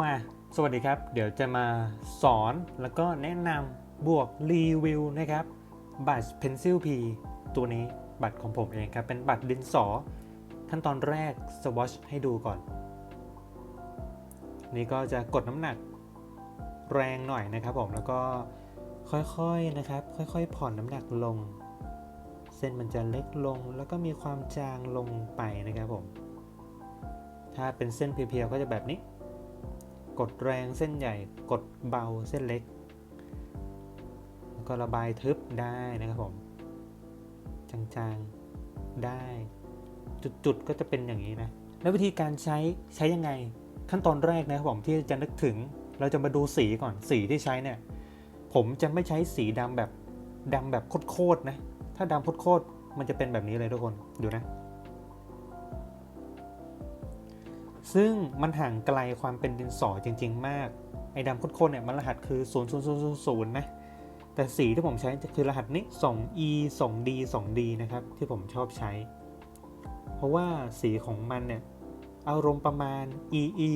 มาสวัสดีครับ เดี๋ยวจะมาสอนแล้วก็แนะนำบวกรีวิวนะครับ บัตร Pencil P ตัวนี้บัตรของผมเองครับ เป็นบัตรดินสอ ขั้นตอนแรก swatch ให้ดูก่อน นี่ก็จะกดน้ำหนักแรงหน่อยนะครับผมแล้วก็ค่อยๆนะครับ ค่อยๆ ผ่อนน้ำหนักลง เส้นมันจะเล็กลงแล้วก็มีความจางลงไปนะครับผม ถ้าเป็นเส้นเพียวๆก็จะแบบนี้ กดแรงเส้นใหญ่ กดเบาเส้นเล็ก แล้วก็ระบายทึบได้นะครับผม จางๆ ได้ จุดๆ ก็จะเป็นอย่างนี้นะ แล้ววิธีการใช้ใช้ยังไง ขั้นตอนแรกนะครับผมที่จะนึกถึง เราจะมาดูสีก่อน สีที่ใช้เนี่ย ผมจะไม่ใช้สีดำแบบดำแบบโคตรๆนะ ถ้าดำโคตรๆ มันจะเป็นแบบนี้เลยทุกคน ดูนะ ซึ่งมันห่างไกลความเป็นดินสอจริง ๆ มาก ไอ้ดำโคตรๆเนี่ยมันรหัสคือ 0 0 0 0 0นะ แต่สีที่ผมใช้จะคือรหัสนี้ 2e 2d 2d นะครับ ที่ผมชอบใช้ เพราะว่าสีของมันเนี่ย อารมณ์ประมาณ ee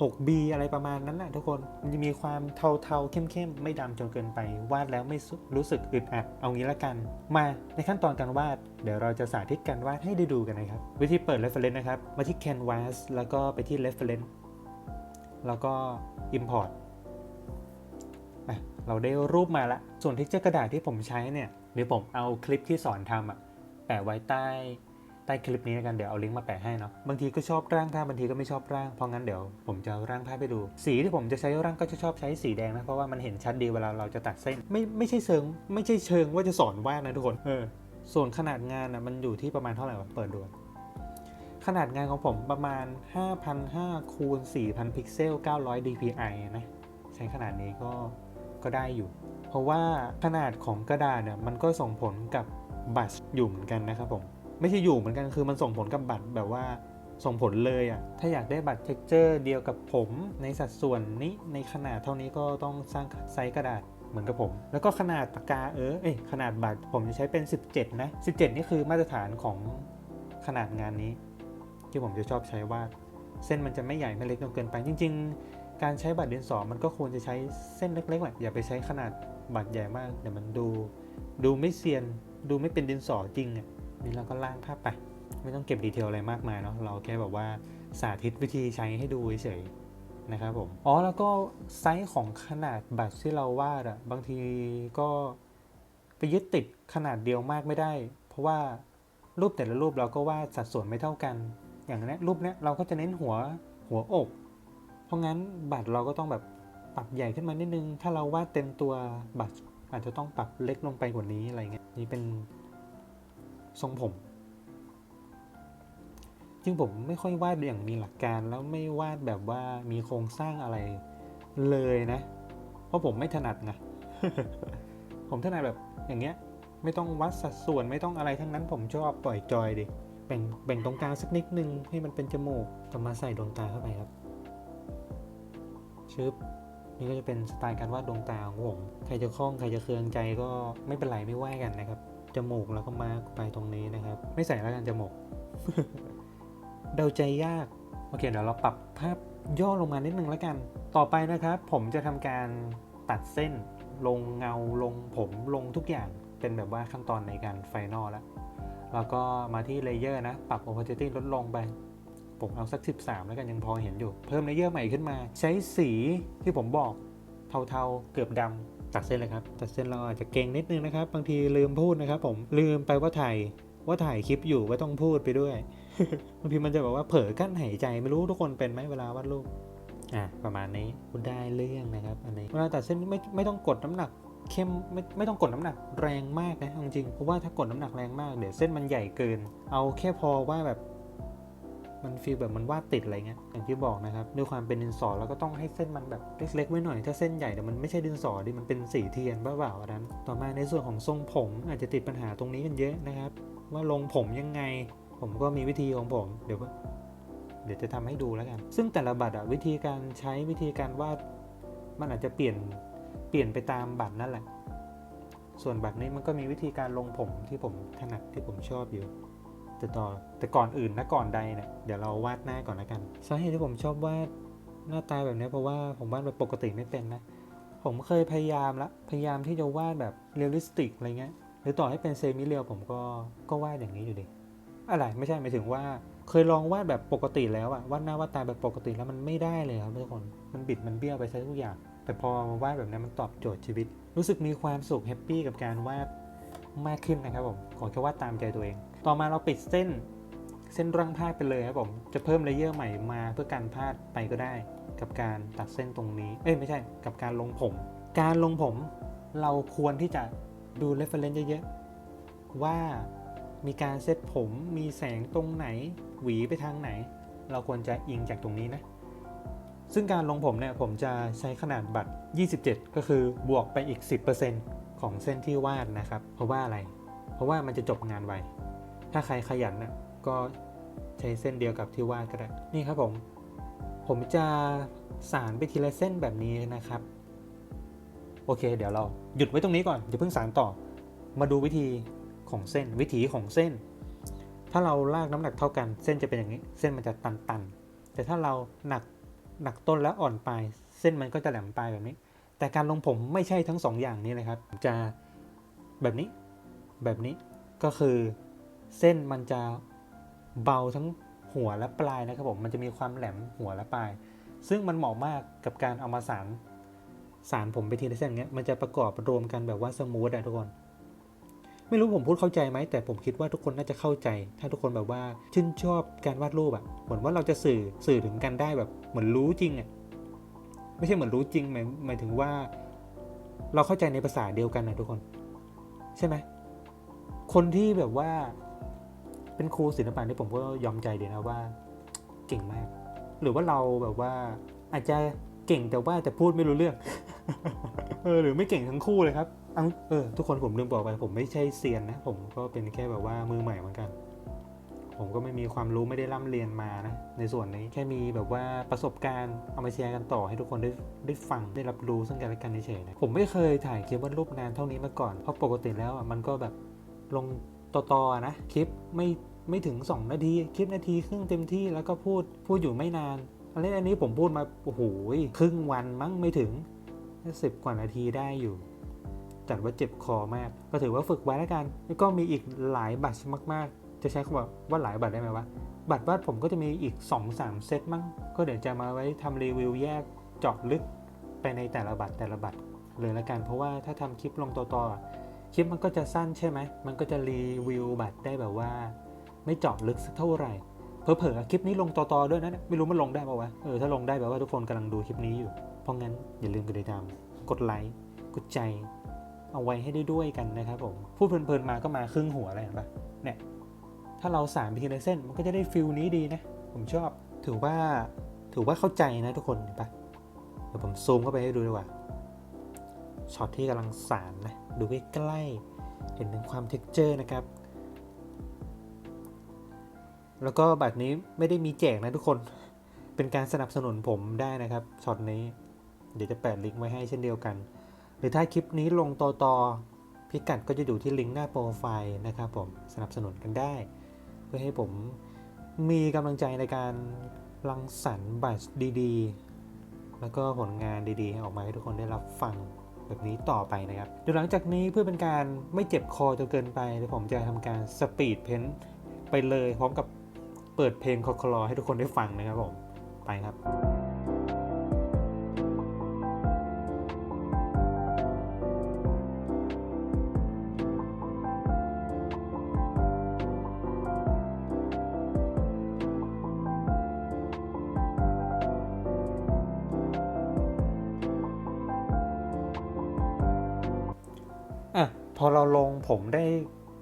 6b อะไรประมาณนั้นแหละทุกคน มันจะมีความเทาๆ เข้มๆ ไม่ดำจนเกินไป วาดแล้วไม่รู้สึกอึดอัด เอางี้ละกัน มาในขั้นตอนการวาด เดี๋ยวเราจะสาธิตการวาดให้ได้ดูกันนะครับ วิธีเปิด reference นะครับ มาที่ canvas แล้วก็ไปที่ reference แล้วก็ import เราได้รูปมาละ ส่วนที่เจ้กระดาษที่ผมใช้เนี่ยเดี๋ยวผมเอาคลิปที่สอนทำอะแปะไว้ใต้ ใต้คลิปนี้กันเดี๋ยวเอาลิงก์มาแปะให้เนาะบางทีก็ชอบร่างภาพบางทีก็ไม่ชอบร่างเพราะงั้นเดี๋ยวผมจะร่างภาพไปดู สีที่ผมจะใช้ร่างก็จะชอบใช้สีแดงนะเพราะว่ามันเห็นชัดดีเวลาเราจะตัดเส้น ไม่ไม่ใช่เชิง ไม่ใช่เชิงว่าจะสอนวาดนะทุกคนเออส่วนขนาดงานอะมันอยู่ที่ประมาณเท่าไหร่วะเปิดดูขนาดงานของผมประมาณ 5,500คูณ4,000 พิกเซล 900 dpi นะ ใช้ขนาดนี้ก็ก็ได้อยู่ เพราะว่าขนาดของกระดาษเนี่ยมันก็ส่งผลกับบัตรอยู่เหมือนกันนะครับผม ไม่ใช่อยู่เหมือนกันคือมันส่งผลกับบัตรแบบว่าส่งผลเลยอะ่ะ ถ้าอยากได้บัตรเท็กเจอร์เดียวกับผมในสัดส่วนนี้ในขนาดเท่านี้ก็ต้องสร้างไซส์กระดาษเหมือนกับผม แล้วก็ขนาดปากกาเออเอ้ยขนาดบัตรผมจะใช้เป็น 17 นะ 17 นี่คือมาตรฐานของขนาดงานนี้ ที่ผมจะชอบใช้วาดเส้นมันจะไม่ใหญ่ไม่เล็กจนเกินไปจริง ๆ การใช้บัตรดินสอมันก็ควรจะใช้เส้นเล็กๆแหละอย่าไปใช้ขนาดบัตรใหญ่มากเดี๋ยวมันดู ดูไม่เซียนดูไม่เป็นดินสอจริงอะ นี่เราก็ล่างภาพไป ไม่ต้องเก็บดีเทลอะไรมากมายเนาะเราแค่แบบว่าสาธิตวิธีใช้ให้ดูเฉยๆนะครับผมอ๋อแล้วก็ไซส์ของขนาดบัตรที่เราวาดอะบางทีก็ไปยึดติดขนาดเดียวมากไม่ได้ เพราะว่ารูปแต่ละรูปเราก็วาดสัดส่วนไม่เท่ากัน อย่างนี้รูปเนี้ยเราก็จะเน้นหัวหัวอก เพราะงั้นบัตรเราก็ต้องแบบปรับใหญ่ขึ้นมานิดนึง ถ้าเราวาดเต็มตัวบัตรอาจจะต้องปรับเล็กลงไปกว่านี้อะไรเงี้ยนี่เป็น ทรงผมจึงผมไม่ค่อยวาดอย่างมีหลักการแล้วไม่วาดแบบว่ามีโครงสร้างอะไรเลยนะ เพราะผมไม่ถนัดไงผมถนัดแบบอย่างเงี้ย ไม่ต้องวัดสัดส่วนไม่ต้องอะไรทั้งนั้น ผมชอบปล่อยจอยดิแบ่งแบ่งตรงกลางสักนิดนึงให้มันเป็นจมูกต่อมาใส่ดวงตาเข้าไปครับชึบนี่ก็จะเป็นสไตล์การวาดดวงตาของผม ใครจะคล้องใครจะเคืองใจก็ไม่เป็นไรไม่ว่ากันนะครับ จมูกแล้วก็มาร์กไปตรงนี้นะครับ ไม่ใส่แล้วกันจมูก เดาใจยาก โอเค เดี๋ยวเราปรับภาพย่อลงมานิดนึงแล้วกัน ต่อไปนะครับ ผมจะทำการตัดเส้น ลงเงาลงผมลงทุกอย่างเป็นแบบว่าขั้นตอนในการไฟนอลแล้ว แล้วก็มาที่เลเยอร์นะ ปรับ opacity ลดลงไป ผมเอาสัก 13 แล้วกันยังพอเห็นอยู่ เพิ่มเลเยอร์ใหม่ขึ้นมา ใช้สีที่ผมบอกเทาๆเกือบดำ ตัดเส้นเลยครับ ตัดเส้นเราอาจจะเก่งนิดนึงนะครับ บางทีลืมพูดนะครับ ผมลืมไปว่าถ่ายว่าถ่ายคลิปอยู่ก็ต้องพูดไปด้วยบางทีมันจะแบบว่าเผลอกั้นหายใจไม่รู้ทุกคนเป็นไหมเวลาวาดรูปอะประมาณนี้พูดได้เรื่องนะครับ อันนี้เวลาตัดเส้นไม่ไม่ต้องกดน้ำหนักเข้มไม่ไม่ต้องกดน้ำหนักแรงมากนะเอาจริงๆเพราะว่าถ้ากดน้ำหนักแรงมากเดี๋ยวเส้นมันใหญ่เกิน เอาแค่พอว่าแบบ มันฟีลแบบมันวาดติดอะไรเงี้ยอย่างที่บอกนะครับด้วยความเป็นดินสอแล้วก็ต้องให้เส้นมันแบบเล็กๆไว้หน่อย ถ้าเส้นใหญ่เดี๋ยวมันไม่ใช่ดินสอดิมันเป็นสีเทียนบ้าเปล่าอันนั้น ต่อมาในส่วนของทรงผม อาจจะติดปัญหาตรงนี้กันเยอะนะครับ ว่าลงผมยังไง ผมก็มีวิธีของผมเดี๋ยวเดี๋ยวจะทำให้ดูแล้วกัน ซึ่งแต่ละบัตรอะวิธีการใช้วิธีการวาดมันอาจจะเปลี่ยนเปลี่ยนไปตามบัตรนั่นแหละ ส่วนบัตรนี้มันก็มีวิธีการลงผมที่ผมถนัดที่ผมชอบอยู่ แต่ต่อแต่ก่อนอื่นนะก่อนใดเนี่ยเดี๋ยวเราวาดหน้าก่อนแล้วกันสาเหตุที่ผมชอบวาดหน้าตาแบบนี้เพราะว่าผมวาดแบบปกติไม่เป็นนะ ผมเคยพยายามละพยายามที่จะวาดแบบเรียลลิสติกอะไรเงี้ยหรือต่อให้เป็นเซมิเรียลผมก็ก็วาดอย่างนี้อยู่ดีอะไรไม่ใช่หมายถึงว่า เคยลองวาดแบบปกติแล้วอะวาดหน้าวาดตาแบบปกติแล้วมันไม่ได้เลยครับทุกคนมันบิดมันเบี้ยวไปซะทุกอย่าง แต่พอมาวาดแบบนี้มันตอบโจทย์ชีวิต รู้สึกมีความสุขแฮปปี้กับการวาดมากขึ้นนะครับผมขอแค่วาดตามใจตัวเอง ต่อมาเราปิดเส้นเส้นร่างผ้าไปเลยครับผม จะเพิ่มเลเยอร์ใหม่มาเพื่อการพาดไปก็ได้ กับการตัดเส้นตรงนี้ เอ้ยไม่ใช่ กับการลงผม การลงผมเราควรที่จะดู reference เยอะๆ ว่ามีการเซตผม มีแสงตรงไหน หวีไปทางไหน เราควรจะอิงจากตรงนี้นะ ซึ่งการลงผมเนี่ยผมจะใช้ขนาดบัตร 27 ก็คือบวกไปอีก 10%ของเส้นที่วาดนะครับ เพราะว่าอะไร เพราะว่ามันจะจบงานไว ถ้าใครขยันน่ะก็ใช้เส้นเดียวกับที่วาดก็ได้นี่ครับผม ผมจะสารไปทีละเส้นแบบนี้นะครับ โอเค เดี๋ยวเราหยุดไว้ตรงนี้ก่อนอย่าเพิ่งสารต่อ มาดูวิธีของเส้น วิถีของเส้น ถ้าเราลากน้ำหนักเท่ากัน เส้นจะเป็นอย่างนี้ เส้นมันจะตันๆ แต่ถ้าเราหนักหนักต้นแล้วอ่อนปลายเส้นมันก็จะแหลมปลายแบบนี้ แต่การลงผมไม่ใช่ทั้งสองอย่างนี้เลยครับ จะแบบนี้แบบนี้ก็คือ เส้นมันจะเบาทั้งหัวและปลายนะครับผม มันจะมีความแหลมหัวและปลาย ซึ่งมันเหมาะมากกับการเอามาสารสารผมไปทีละเส้นเงี้ย มันจะประกอบรวมกันแบบว่าสมูทอะทุกคน ไม่รู้ผมพูดเข้าใจไหม แต่ผมคิดว่าทุกคนน่าจะเข้าใจ ถ้าทุกคนแบบว่าชื่นชอบการวาดรูปอะเหมือนว่าเราจะสื่อสื่อถึงกันได้แบบเหมือนรู้จริงอะไม่ใช่เหมือนรู้จริงหมายหมายถึงว่า เราเข้าใจในภาษาเดียวกันนะทุกคน ใช่ไหมคนที่แบบว่า เป็นครูศิลปะนี่ผมก็ยอมใจเดียวนะว่า เก่งมาก หรือว่าเราแบบว่า อาจจะเก่งแต่ว่าแต่พูดไม่รู้เรื่องเออหรือไม่เก่งทั้งคู่เลยครับเอาเออทุกคนผมลืมบอกไป ผมไม่ใช่เซียนนะ ผมก็เป็นแค่แบบว่ามือใหม่เหมือนกัน ผมก็ไม่มีความรู้ไม่ได้ร่ำเรียนมานะ ในส่วนนี้แค่มีแบบว่าประสบการณ์เอามาแชร์กันต่อให้ทุกคนได้ได้ฟังได้รับรู้ซึ่งกันและกันเฉยๆนะผมไม่เคยถ่ายคลิปวาดรูปนานเท่านี้มาก่อนเพราะปกติแล้วอะมันก็แบบลง ต่อๆนะคลิปไม่ไม่ถึง 2 นาที คลิปนาทีครึ่งเต็มที่แล้วก็พูดพูดอยู่ไม่นานอันนี้อันนี้ผมพูดมาโอ้โหครึ่งวันมั้งไม่ถึงสิบกว่านาทีได้อยู่จัดว่าเจ็บคอมาก ก็ถือว่าฝึกไว้แล้วกัน แล้วก็มีอีกหลายบัตรมาก ๆ จะใช้คำว่าว่าหลายบัตรได้ไหมวะบัตรวาดผมก็จะมีอีก 2-3 เซตมั้งก็เดี๋ยวจะมาไว้ทำรีวิวแยกเจาะลึกไปในแต่ละบัตรแต่ละบัตรเลยละกัน เพราะว่าถ้าทำคลิปลงต่อๆ คลิปมันก็จะสั้นใช่ไหม มันก็จะรีวิวบัตรได้แบบว่า ไม่เจาะลึกสักเท่าไหร่ เผลอๆคลิปนี้ลงต่อๆด้วยนะไม่รู้มันลงได้ป่าวะ เออถ้าลงได้แปลว่าทุกคนกำลังดูคลิปนี้อยู่ เพราะงั้นอย่าลืมกดติดตาม กดไลค์ กดใจเอาไว้ให้ได้ด้วยกันนะครับผม พูดเพลินๆมาก็มาครึ่งหัวอะไรเห็นปะเนี่ย ถ้าเราสานไปทีละเส้นมันก็จะได้ฟิลนี้ดีนะ ผมชอบ ถือว่า ถือว่าเข้าใจนะทุกคนเห็นปะเดี๋ยวผมซูมเข้าไปให้ดูดีกว่า ช็อตที่กำลังสานนะ ดูใกล้ๆเห็นถึงความเท็กเจอร์นะครับ แล้วก็บัตรนี้ไม่ได้มีแจกนะทุกคน เป็นการสนับสนุนผมได้นะครับ ช็อตนี้ เดี๋ยวจะแปะลิงก์ไว้ให้เช่นเดียวกัน หรือถ้าคลิปนี้ลงต่อต่อพิกัดก็จะอยู่ที่ลิงก์หน้าโปรไฟล์นะครับผม สนับสนุนกันได้ เพื่อให้ผมมีกำลังใจในการรังสรรค์บัตรดีๆ แล้วก็ผลงานดีๆ ออกมาให้ทุกคนได้รับฟัง แบบนี้ต่อไปนะครับเดี๋ยวหลังจากนี้เพื่อเป็นการไม่เจ็บคอจนเกินไปเดี๋ยวผมจะทำการสปีดเพ้นไปเลยพร้อมกับเปิดเพลงคอคลอให้ทุกคนได้ฟังนะครับผมไปครับ อะพอเราลงผมได้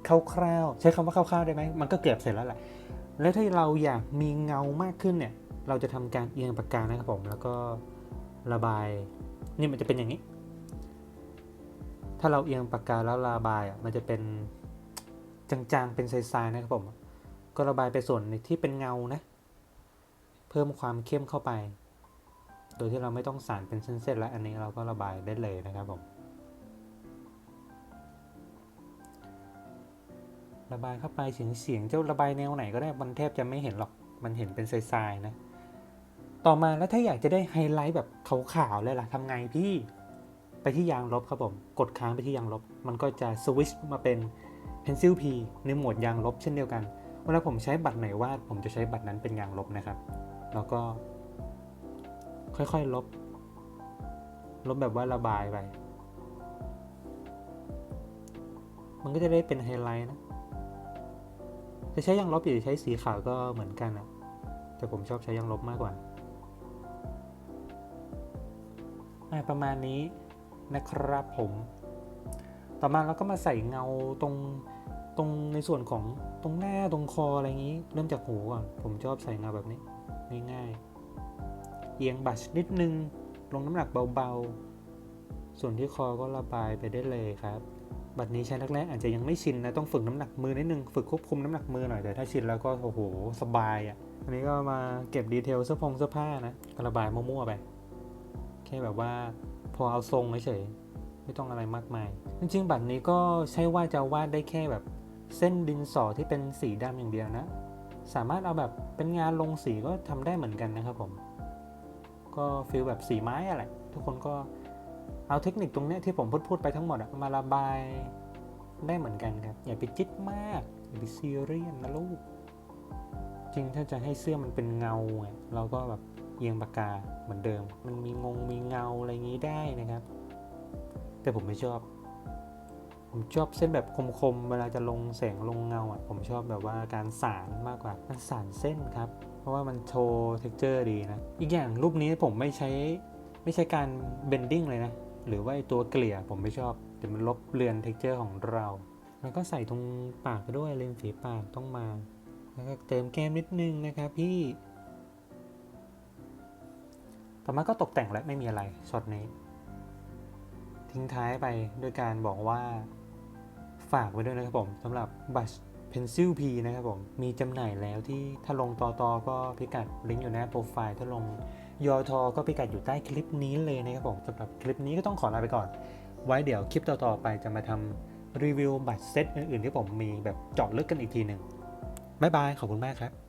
คร่าวๆใช้คำว่าคร่าวๆได้ไหมมันก็เกือบเสร็จแล้วแหละแล้วถ้าเราอยากมีเงามากขึ้นเนี่ย เราจะทำการเอียงปากกานะครับผมแล้วก็ระบายนี่มันจะเป็นอย่างนี้ ถ้าเราเอียงปากกาแล้วระบายอะมันจะเป็นจางๆเป็นทรายๆนะครับผม ก็ระบายไปส่วนที่เป็นเงานะ เพิ่มความเข้มเข้าไป โดยที่เราไม่ต้องสานเป็นเส้นๆแล้วอันนี้เราก็ระบายได้เลยนะครับผม ระบายเข้าไปเสียงเสียงจะระบายแนวไหนก็ได้มันแทบจะไม่เห็นหรอกมันเห็นเป็นทรายๆนะ ต่อมาแล้วถ้าอยากจะได้ไฮไลท์แบบขาวๆเลยล่ะทำไงพี่ไปที่ยางลบครับผมกดค้างไปที่ยางลบ มันก็จะสวิชมาเป็น Pencil P ในโหมดยางลบเช่นเดียวกันเวลาผมใช้บัตรไหนวาด ผมจะใช้บัตรนั้นเป็นยางลบนะครับ แล้วก็ ค่อยๆลบ ลบแบบว่าระบายไป มันก็จะได้เป็นไฮไลท์นะ จะใช้ยางลบหรือใช้สีขาวก็เหมือนกันอะแต่ผมชอบใช้ยางลบมากกว่าประมาณนี้นะครับผม ต่อมาเราก็มาใส่เงาตรงตรงในส่วนของตรงหน้าตรงคออะไรอย่างนี้ เริ่มจากหูก่อน ผมชอบใส่เงาแบบนี้ง่ายๆเอียงบัชนิดนึง ลงน้ำหนักเบาๆ ส่วนที่คอก็ระบายไปได้เลยครับ บัตรนี้ใช้แรกๆอาจจะยังไม่ชินนะต้องฝึกน้ำหนักมือนิดนึงฝึกควบคุมน้ำหนักมือหน่อยแต่ถ้าชินแล้วก็โอ้โหสบายอะ่ะอันนี้ก็มาเก็บดีเทลเสื้อผงเสื้อผ้านะกระบายมั่วๆไปแค่แบบว่าพอเอาทรงเฉยไม่ต้องอะไรมากมาย จริงๆ บัตรนี้ก็ใช่ว่าจะวาดได้แค่แบบเส้นดินสอที่เป็นสีดำอย่างเดียวนะ สามารถเอาแบบเป็นงานลงสีก็ทำได้เหมือนกันนะครับผม ก็ฟีลแบบสีไม้อะไร ทุกคนก็ เอาเทคนิคตรงนี้ที่ผมพูดพูดไปทั้งหมดมาระบายได้เหมือนกันครับ อย่าไปจิตมาก อย่าไปซีเรียสนะลูก จริงถ้าจะให้เสื้อมันเป็นเงา เราก็แบบเอียงปากกาเหมือนเดิม มันมีงงมีเงาอะไรอย่างนี้ได้นะครับ แต่ผมไม่ชอบ ผมชอบเส้นแบบคมๆ เวลาจะลงแสงลงเงาอะ ผมชอบแบบว่าการสารมากกว่าการสารเส้นครับ เพราะว่ามันโชว์เท็กเจอร์ดีนะ อีกอย่างรูปนี้ผมไม่ใช้ไม่ใช่การเบนดิ้งเลยนะ หรือว่าตัวเกลี่ยผมไม่ชอบเดี๋ยวมันลบเลือนเท็กเจอร์ของเรา แล้วก็ใส่ตรงปากด้วยเลนส์ฝีปากต้องมา แล้วก็เติมแก้มนิดนึงนะครับพี่ต่อมาก็ตกแต่งและไม่มีอะไรช็อตนี้ ทิ้งท้ายไปด้วยการบอกว่าฝากไว้ด้วยนะครับผมสำหรับบัช Pencil P นะครับผม มีจำหน่ายแล้วที่ถ้าลงตอตอก็พิกัดลิงก์อยู่หน้าโปรไฟล์ถ้าลง ยอทอก็ไปกัดอยู่ใต้คลิปนี้เลยนะครับผมสำหรับคลิปนี้ก็ต้องขอลาไปก่อน ไว้เดี๋ยวคลิปต่อๆไปจะมาทำรีวิวบัตรเซตอื่นๆที่ผมมีแบบเจาะลึกกันอีกทีหนึ่งบ๊ายบาย ขอบคุณมากครับ